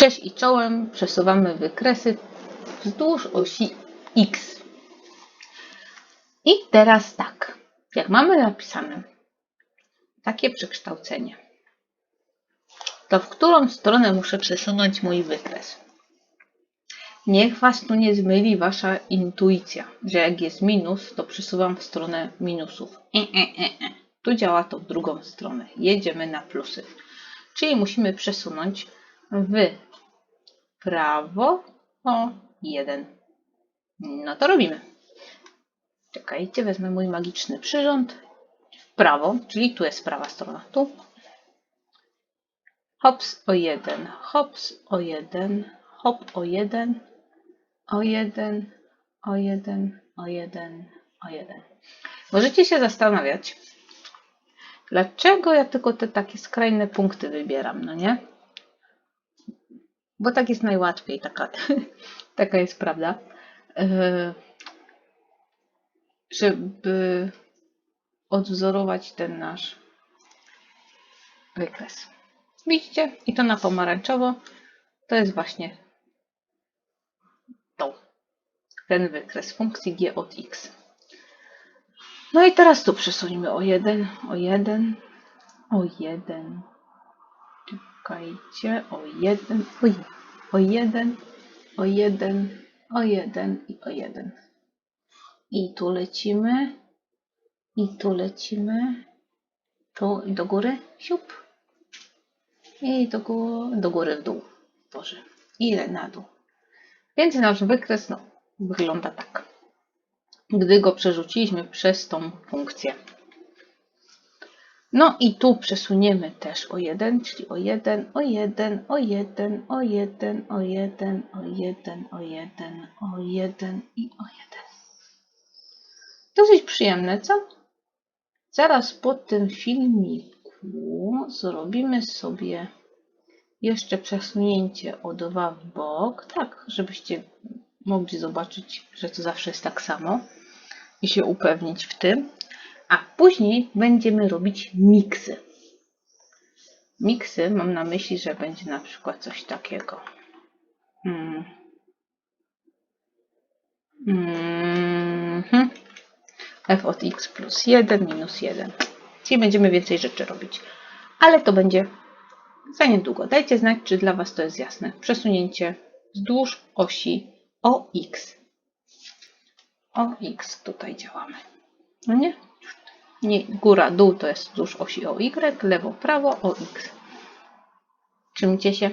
Cześć i czołem przesuwamy wykresy wzdłuż osi X. I teraz tak, jak mamy napisane takie przekształcenie, to w którą stronę muszę przesunąć mój wykres? Niech Was tu nie zmyli Wasza intuicja, że jak jest minus, to przesuwam w stronę minusów. E, e, e, e. Tu działa to w drugą stronę. Jedziemy na plusy. Czyli musimy przesunąć w prawo o 1. No to robimy. Czekajcie, wezmę mój magiczny przyrząd. W prawo, czyli tu jest prawa strona. Tu. Hops o 1, hops o 1, hop o 1, o 1, o 1, o 1, o 1. Możecie się zastanawiać, dlaczego ja tylko te takie skrajne punkty wybieram, no nie? Bo tak jest najłatwiej, taka, taka jest prawda. E, Żeby odwzorować ten nasz wykres. Widzicie? I to na pomarańczowo to jest właśnie to. Ten wykres funkcji g od x. No i teraz tu przesuńmy o 1, o 1, o 1. Czekajcie, o 1, oj, o 1, o 1, o 1 i o 1. I tu lecimy, i tu lecimy, tu i do góry, siup. I do, gó do góry w dół. Boże, ile na dół. Więc nasz wykres no, wygląda tak. Gdy go przerzuciliśmy przez tą funkcję. No i tu przesuniemy też o 1, czyli o 1, o 1, o 1, o 1, o 1, o 1, o 1, o 1 i o 1. Dosyć przyjemne, co? Zaraz po tym filmiku zrobimy sobie jeszcze przesunięcie o 2 w bok, tak, żebyście mogli zobaczyć, że to zawsze jest tak samo i się upewnić w tym. A później będziemy robić miksy. Miksy mam na myśli, że będzie na przykład coś takiego. Mm. Mhm. f od x plus 1 minus 1. Czyli będziemy więcej rzeczy robić. Ale to będzie za niedługo. Dajcie znać, czy dla Was to jest jasne. Przesunięcie wzdłuż osi OX. OX tutaj działamy. No nie? Nie? Góra, dół to jest wzdłuż osi OY, lewo, prawo, OX. Trzymcie się.